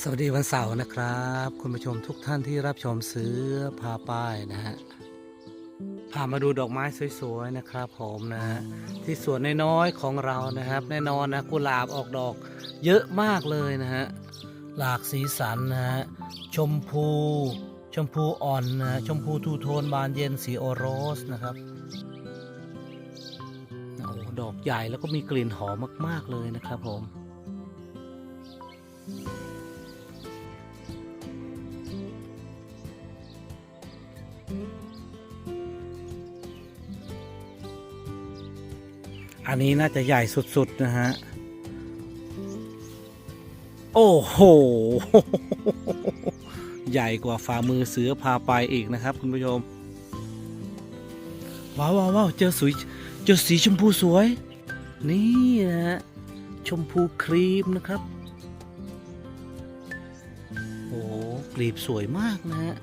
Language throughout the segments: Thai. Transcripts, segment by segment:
สวัสดีวันเสาร์นะครับ คุณผู้ชมทุกท่านที่รับชมซื้อพาป้ายนะฮะพามาดูดอกไม้สวยๆนะครับผมนะฮะที่สวนน้อยๆของเรานะครับ แน่นอนนะกุหลาบออกดอกเยอะมากเลยนะฮะหลากสีสันนะฮะชมพู ชมพูอ่อนนะฮะชมพูทูโทนบานเย็นสีโอโรสนะครับโอ้ดอกใหญ่แล้วก็มีกลิ่นหอมมากๆเลยนะครับผม อันนี้น่าจะใหญ่สุด ๆ นะฮะ โอ้โห ใหญ่กว่าฝ่ามือเสือพาไปอีกนะครับ คุณผู้ชม ว้าวว้าวเจอสวยเจอสีชมพูสวย นี่นะฮะ ชมพูครีมนะครับ กลีบสวยมากนะฮะ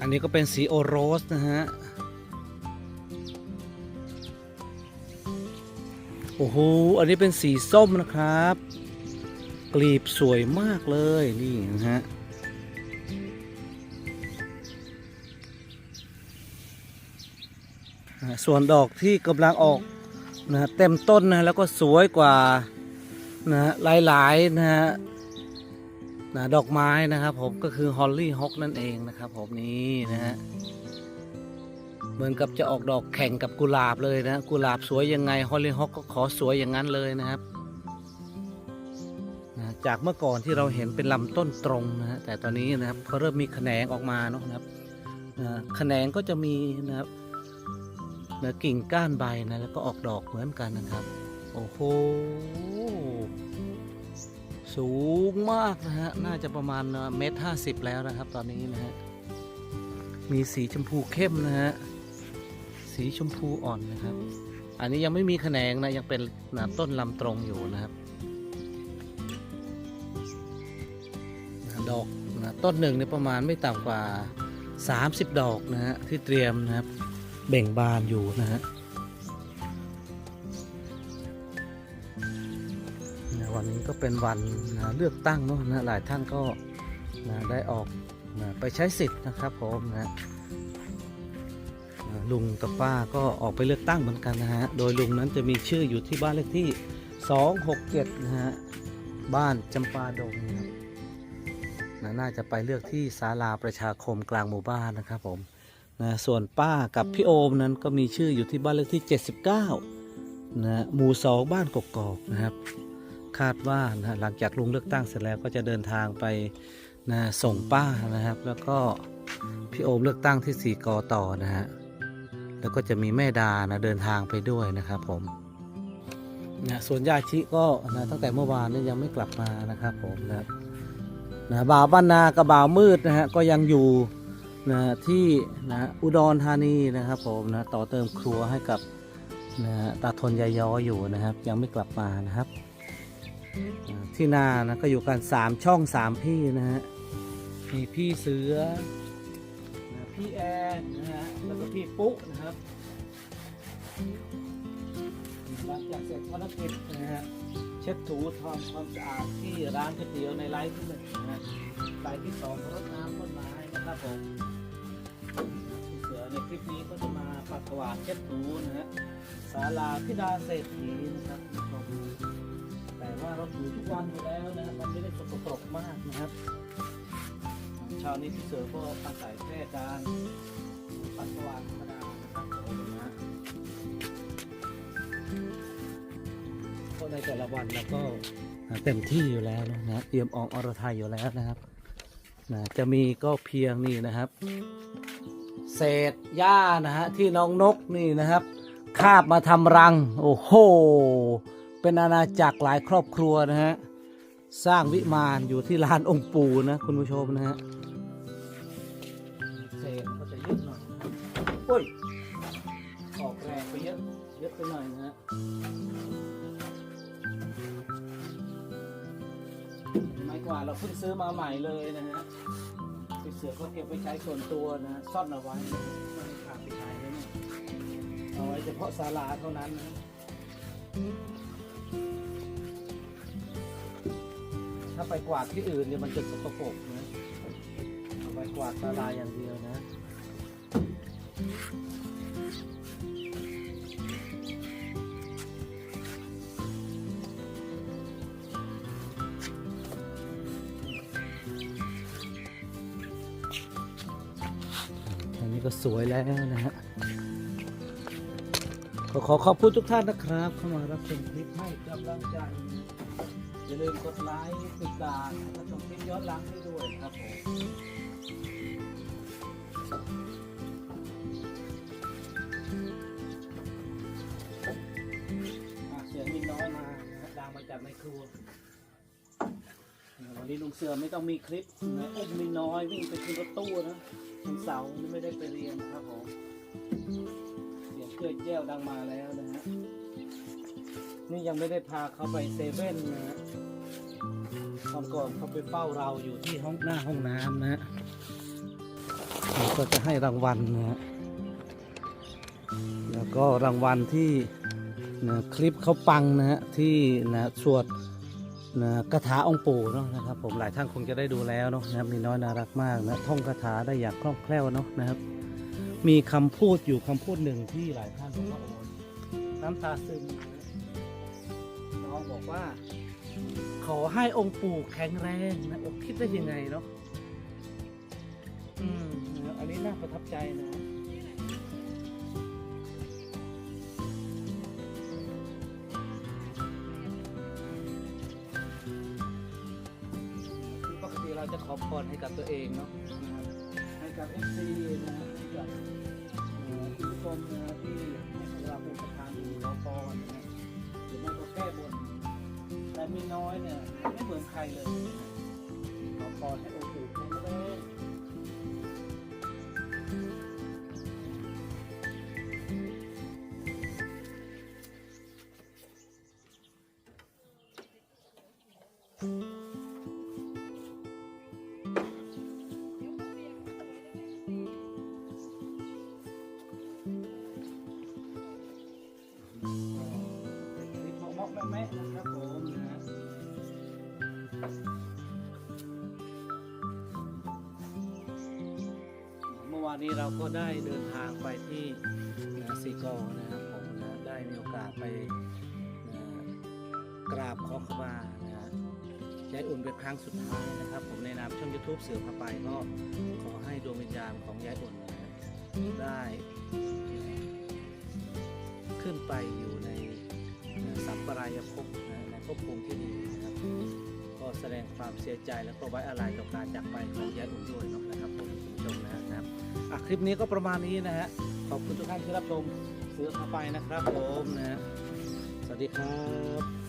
อันนี้ก็เป็นสีโอโรสนะฮะ โอ้โห อันนี้เป็นสีส้มนะครับ กลีบสวยมากเลยนี่นะฮะส่วนดอกที่กำลังออกนะเต็มต้นนะแล้วก็สวยกว่านะหลายๆนะฮะ นะดอกไม้นะครับผมก็คือฮอลลี่ฮอกนั่นเองนะครับผมนี่นะฮะเหมือนกับจะออกดอกแข่งกับกุหลาบเลยนะกุหลาบสวยยังไงฮอลลี่ฮอกก็ขอสวยอย่างนั้นเลยนะครับนะจากเมื่อก่อนที่เราเห็นเป็นลำต้นตรงนะฮะแต่ตอนนี้นะครับเขาเริ่มมีแขนงออกมาเนาะนะครับนะแขนงก็จะมีนะครับนะกิ่งก้านใบนะแล้วก็ออกดอกเหมือนกันนะครับ โอ้โห สูงมากนะฮะ น่าจะประมาณเมตรห้าสิบแล้วนะครับ ตอนนี้นะฮะ มีสีชมพูเข้มนะฮะ สีชมพูอ่อนนะครับ อันนี้ยังไม่มีแขนงนะ ยังเป็นนะต้นลำตรงอยู่นะครับ ดอกนะต้นหนึ่งเนี่ยประมาณไม่ต่ำกว่า 30 ดอกนะฮะที่เตรียมนะครับ เบ่งบานอยู่นะฮะ วันนี้ก็เป็นวันนะเลือกตั้งเนาะนะหลายท่านก็นะได้ออกนะไปใช้สิทธิ์นะครับผมนะอ่าลุงกับป้าก็ออกไปเลือกตั้งเหมือนกันนะฮะ โดยลุงนั้นจะมีชื่ออยู่ที่บ้านเลขที่ 267 นะฮะ บ้านจำปาดงนะนะน่าจะไปเลือกที่ศาลาประชาคมกลางหมู่บ้านนะครับผมนะส่วนป้ากับพี่โอมนั้นก็มีชื่ออยู่ที่บ้านเลขที่ 79นะฮะหมู่สองบ้านกกอกนะครับ คาดว่านะหลังจากลุงเลือกตั้งเสร็จแล้วก็จะเดินทางไปนะส่งป้านะครับ แล้วก็พี่โอมเลือกตั้งที่สี่กอต่อนะฮะแล้วก็จะมีแม่ดานะเดินทางไปด้วยนะครับผมนะส่วนญาชิก็นะตั้งแต่เมื่อวานนี้ยังไม่กลับมานะครับผมนะบนะบ่าวบ้านนากับบ่าวมืดนะฮะก็ยังอยู่นะที่นะอุดรธานีนะครับผมนะต่อเติมครัวให้กับนะตาทนยายย้ออยู่นะครับ ยังไม่กลับมานะครับ ที่นานะก็อยู่กันสามช่องสามพี่นะฮะมีพี่เสือนะพี่แอนนะฮะแล้วก็พี่ปุ๊นะครับหลังจากเสร็จภารกิจนะฮะเช็ดถูทำความสะอาดที่ร้านก๋วยเตี๋ยวในไลฟ์ที่หนึ่งนะฮะไลฟ์ที่สองรดน้ำต้นไม้นะครับผมพี่เสือในคลิปนี้ก็จะมาปัดกวาดเช็ดถูนะฮะศาลาพิดาเศรษฐีนะครับคุณผู้ชม แต่ว่าเราถูทุกวันอยู่แล้วนะครับมันไม่ได้สกปรกมากนะครับช้านี้พี่เสือก็อาศัยแค่การปัดกวาดธรรมดานะครับนะก็ในแต่ละวันเราก็เต็มที่อยู่แล้วนะเตรียมออกอรไทยอยู่แล้วนะครับนะจะมีก็เพียงนี่นะครับ เศษหญ้านะฮะที่น้องนกนี่นะครับ คาบมาทำรัง โอ้โห เป็นอาณาจักรหลายครอบครัวนะฮะ สร้างวิมานอยู่ที่ลานองค์ปู่นะคุณผู้ชมนะฮะเศษก็จะเยอะหน่อยโอ้ยออกแรงไปเยอะเยอะไปหน่อยนะฮะไม้กว่าเราเพิ่งซื้อมาใหม่เลยนะฮะเสือก็เก็บไว้ใช้ส่วนตัวนะ ซ่อนเอาไว้ไม่ขาดไปใช้แล้วเนี่ยเอาไว้เฉพาะศาลาเท่านั้นนะ ถ้าไปกวาดที่อื่นเนี่ยมันจะสกปรกนะเอาไปกวาดตาลายอย่างเดียวนะอันี้ก็สวยแล้วนะฮะ ขอขอขอบคุณทุกท่านนะครับเข้ามารับชมคลิปให้กำลังใจ อย่าลืมกดไลค์ติดตามและชมคลิปย้อนหลังให้ด้วยครับผมอะเสียงมินน้อยมานะครับดังมาจากในครัว วันนี้ลุงเสือไม่ต้องมีคลิปนะอุ้มมินน้อยวิ่งไปขึ้นรถตู้นะวันเสาร์นี่ไม่ได้ไปเรียนนะครับผม เสียงเกลือแจ้วดังมาแล้วนะฮะ นี่ยังไม่ได้พาเขาไปเซเว่นนะฮะตอนก่อนเขาไปเฝ้าเราอยู่ที่ห้องหน้าห้องน้ำนะฮะเราก็จะให้รางวัลนะฮะ แล้วก็รางวัลที่นะคลิปเขาปังนะฮะที่นะสวดนะคาถาองค์ปู่เนาะนะครับ ผมหลายท่านคงจะได้ดูแล้วเนาะนะครับมีน้อยน่ารักมากนะท่องคาถาได้อย่างคล่องแคล่วเนาะนะครับ มีคำพูดอยู่คำพูดหนึ่งที่หลายท่านบอกว่าโอ้น้ำตาซึมนะน้องบอกว่า ขอให้องค์ปู่แข็งแรงนะอกคิดได้ยังไงเนาะอืมนะอันนี้น่าประทับใจนะคือปกติเราจะขอพรให้กับตัวเองเนาะนะครับให้กับเอฟซีนะ ให้กับเอ่อคุณผู้ชมนะที่ให้เราเป็นประธานอยู่รอพรนะหรือไม่ก็แก้บนแต่มีน้อยเนี่ยไม่เหมือนใครเลยขอพรให้โองค์ปู่แข็งแรงเอวานนี้เราก็ได้เดินทางไปที่นะซีกอนะครับผมนะได้มีโอกาสไปนะกราบขอขมานะฮะยายอุ่นเป็นครั้งสุดท้ายนะครับ ผมในนามช่อง YouTube เสือพาไปก็ขอให้ดวงวิญญาณของยายอุ่นนะได้ขึ้นไปอยู่ในสัมปรายภพนะในภพภูมิที่ดีนะครับก็แสดงความเสียใจแล้วก็ไว้อะไรต่อการจากไปของยายอุ่นด้วยนะครับผมคุณผู้ชมนะครับอะ คลิปนี้ก็ประมาณนี้นะฮะ ขอบคุณทุกท่านที่รับชมซื้อเข้าไปนะครับผมนะ สวัสดีครับ